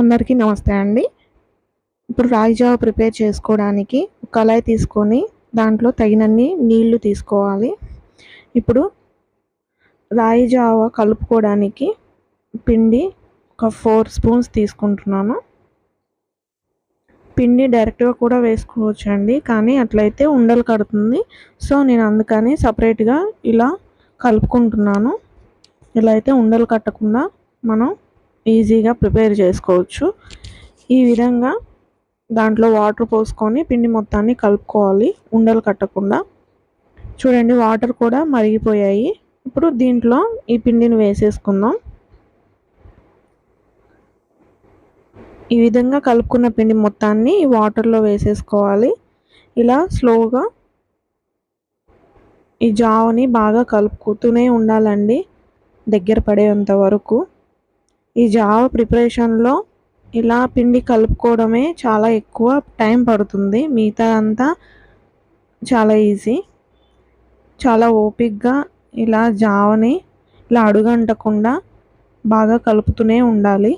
అందరికీ నమస్తే అండి. ఇప్పుడు రాయిజావ ప్రిపేర్ చేసుకోవడానికి కళాయి తీసుకొని దాంట్లో తగినన్ని నీళ్ళు తీసుకోవాలి. ఇప్పుడు రాయిజావ కలుపుకోవడానికి పిండి ఒక ఫోర్ స్పూన్స్ తీసుకుంటున్నాను. పిండి డైరెక్ట్గా కూడా వేసుకోవచ్చు అండి కానీ అట్లయితే ఉండలు కడుతుంది. సో నేను అందుకని సపరేట్గా ఇలా కలుపుకుంటున్నాను. ఇలా అయితే ఉండలు కట్టకుండా మనం ఈజీగా ప్రిపేర్ చేసుకోవచ్చు. ఈ విధంగా దాంట్లో వాటర్ పోసుకొని పిండి మొత్తాన్ని కలుపుకోవాలి. ఉండలు కట్టకుండా. చూడండి వాటర్ కూడా మరిగిపోయాయి. ఇప్పుడు దీంట్లో ఈ పిండిని వేసేసుకుందాం. ఈ విధంగా కలుపుకున్న పిండి మొత్తాన్ని ఈ వాటర్లో వేసేసుకోవాలి. ఇలా స్లోగా ఈ జావని బాగా కలుపుకుతూనే ఉండాలండి. దగ్గర పడేంత వరకు. ఈ జావ ప్రిపరేషన్లో ఇలా పిండి కలుపుకోవడమే చాలా ఎక్కువ టైం పడుతుంది. మిగతా అంతా చాలా ఈజీ. చాలా ఓపిక్గా ఇలా జావని ఇలా అడుగంటకుండా బాగా కలుపుతూనే ఉండాలి.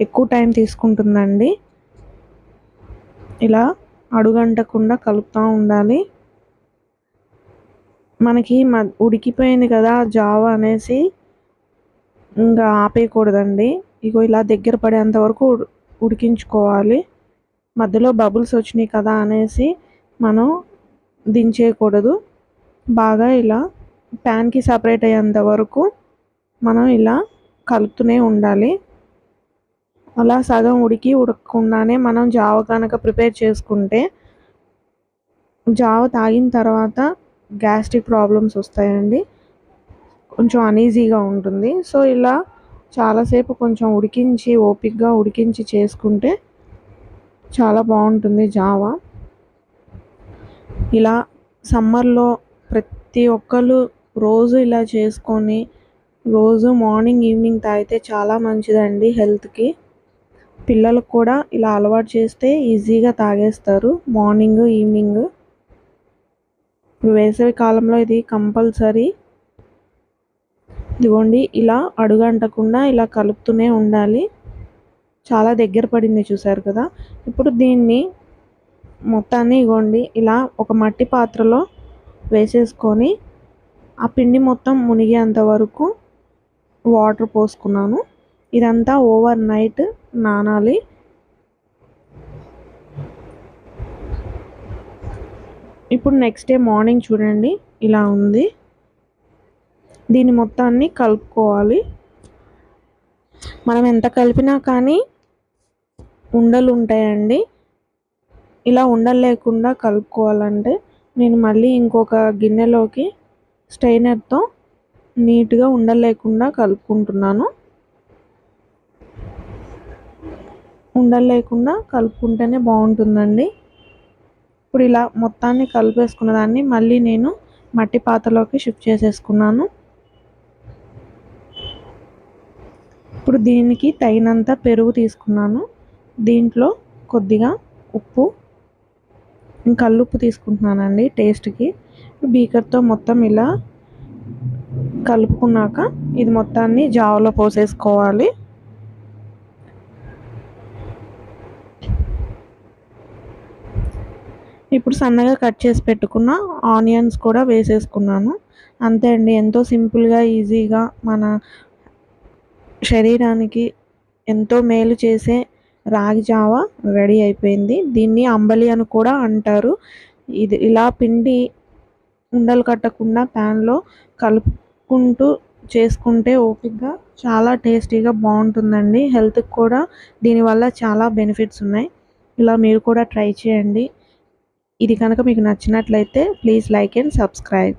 ఎక్కువ టైం తీసుకుంటుందండి. ఇలా అడుగంటకుండా కలుపుతూ ఉండాలి. మనకి మ ఉడికిపోయింది కదా జావ అనేసి ఇంకా ఆపేయకూడదండి. ఇగో ఇలా దగ్గర పడేంత వరకు ఉడికించుకోవాలి. మధ్యలో బబుల్స్ వచ్చినాయి కదా అనేసి మనం దించేయకూడదు. బాగా ఇలా ప్యాన్కి సపరేట్ అయ్యేంత వరకు మనం ఇలా కలుపుతూనే ఉండాలి. అలా సగం ఉడికి ఉడకకుండానే మనం జావ కనుక ప్రిపేర్ చేసుకుంటే జావ తాగిన తర్వాత గ్యాస్ట్రిక్ ప్రాబ్లమ్స్ వస్తాయండి. కొంచెం అనీజీగా ఉంటుంది. సో ఇలా చాలాసేపు కొంచెం ఉడికించి ఓపిక్గా ఉడికించి చేసుకుంటే చాలా బాగుంటుంది జావా. ఇలా సమ్మర్లో ప్రతి ఒక్కరు రోజు ఇలా చేసుకొని రోజు మార్నింగ్ ఈవినింగ్ తాగితే చాలా మంచిదండి హెల్త్కి. పిల్లలకు కూడా ఇలా అలవాటు చేస్తే ఈజీగా తాగేస్తారు. Morning evening. ఇప్పుడు వేసవి కాలంలో ఇది కంపల్సరీ. ఇదిగోండి ఇలా అడుగంటకుండా ఇలా కలుపుతూనే ఉండాలి. చాలా దగ్గర పడింది చూసారు కదా. ఇప్పుడు దీన్ని మొత్తాన్ని ఇగోండి ఇలా ఒక మట్టి పాత్రలో వేసేసుకొని ఆ పిండి మొత్తం మునిగేంత వరకు వాటర్ పోసుకున్నాను. ఇదంతా ఓవర్ నైట్ నానాలి. ఇప్పుడు నెక్స్ట్ డే మార్నింగ్ చూడండి ఇలా ఉంది. దీని మొత్తాన్ని కలుపుకోవాలి. మనం ఎంత కలిపినా కానీ ఉండలు ఉంటాయండి. ఇలా ఉండలు లేకుండా కలుపుకోవాలంటే నేను మళ్ళీ ఇంకొక గిన్నెలోకి స్టైనర్తో నీట్గా ఉండలు లేకుండా కలుపుకుంటున్నాను. ఉండలు లేకుండా కలుపుకుంటేనే బాగుంటుందండి. ఇప్పుడు ఇలా మొత్తాన్ని కలిపేసుకున్న దాన్ని మళ్ళీ నేను మట్టి పాత్రలోకి షిఫ్ట్ చేసేసుకున్నాను. ఇప్పుడు దీనికి తగినంత పెరుగు తీసుకున్నాను. దీంట్లో కొద్దిగా ఉప్పు కల్లుప్పు తీసుకుంటున్నానండి టేస్ట్కి. బీకర్తో మొత్తం ఇలా కలుపుకున్నాక ఇది మొత్తాన్ని జావలో పోసేసుకోవాలి. ఇప్పుడు సన్నగా కట్ చేసి పెట్టుకున్న ఆనియన్స్ కూడా వేసేసుకున్నాను. అంతే అండి ఎంతో సింపుల్గా ఈజీగా మన శరీరానికి ఎంతో మేలు చేసే రాగి జావ రెడీ అయిపోయింది. దీన్ని అంబలి అని కూడా అంటారు. ఇది ఇలా పిండి ఉండలు కట్టకుండా ప్యాన్లో కలుపుకుంటూ చేసుకుంటే ఓపిక్గా చాలా టేస్టీగా బాగుంటుందండి. హెల్త్కి కూడా దీనివల్ల చాలా బెనిఫిట్స్ ఉన్నాయి. ఇలా మీరు కూడా ట్రై చేయండి. ఇది కనుక మీకు నచ్చినట్లయితే ప్లీజ్ లైక్ అండ్ సబ్స్క్రైబ్.